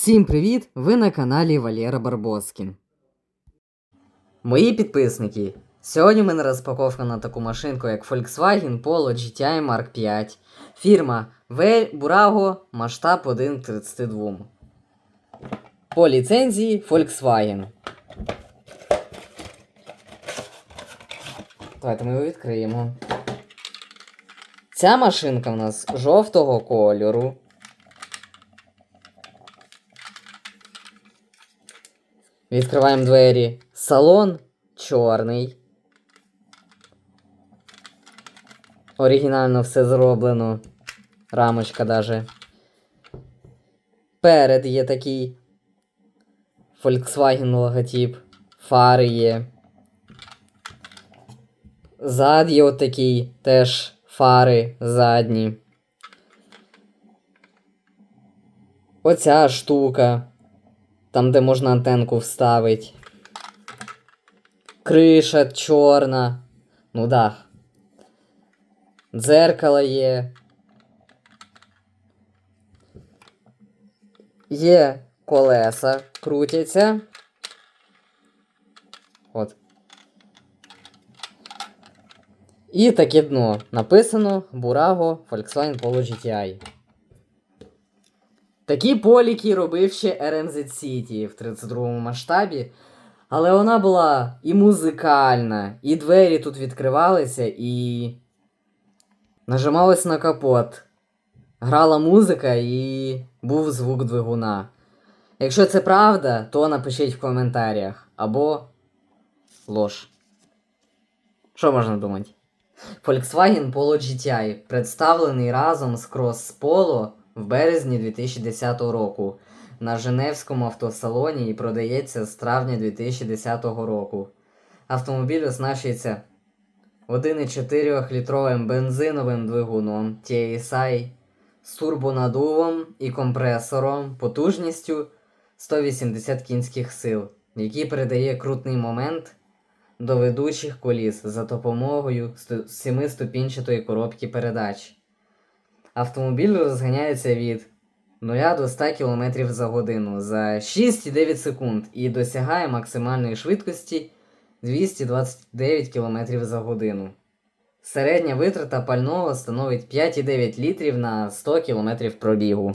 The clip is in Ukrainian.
Всім привіт! Ви на каналі Валера Барбоскін. Мої підписники. Сьогодні в мене розпаковка на таку машинку, як Volkswagen Polo GTI Mark 5. Фірма Burago, масштаб 1 к 32. По ліцензії Volkswagen. Давайте ми його відкриємо. Ця машинка в нас жовтого кольору. Відкриваємо двері. Салон чорний. Оригінально все зроблено. Рамочка даже. Перед є такий Volkswagen логотип. Фари є. Зад є отакий теж фари задні. Оця штука. Там, де можна антенку вставити. Криша чорна. Ну дах. Дзеркало є. Є колеса, крутяться. От. І таке дно. Написано Burago Volkswagen Polo GTI. Такі поліки робив ще RMZ City в 32-му масштабі. Але вона була і музикальна, і двері тут відкривалися, і. Нажималось на капот. Грала музика і був звук двигуна. Якщо це правда, то напишіть в коментарях. Або лож. Що можна думати? Volkswagen Polo GTI представлений разом з Cross Polo в березні 2010 року на Женевському автосалоні і продається з травня 2010 року. Автомобіль оснащується 1,4 бензиновим двигуном TSI з турбонадувом і компресором потужністю 180 кінських сил, який передає крутний момент до ведучих коліс за допомогою 7-ступінчатої коробки передач. Автомобіль розганяється від 0 до 100 км за годину за 6,9 секунд і досягає максимальної швидкості 229 км за годину. Середня витрата пального становить 5,9 літрів на 100 км пробігу.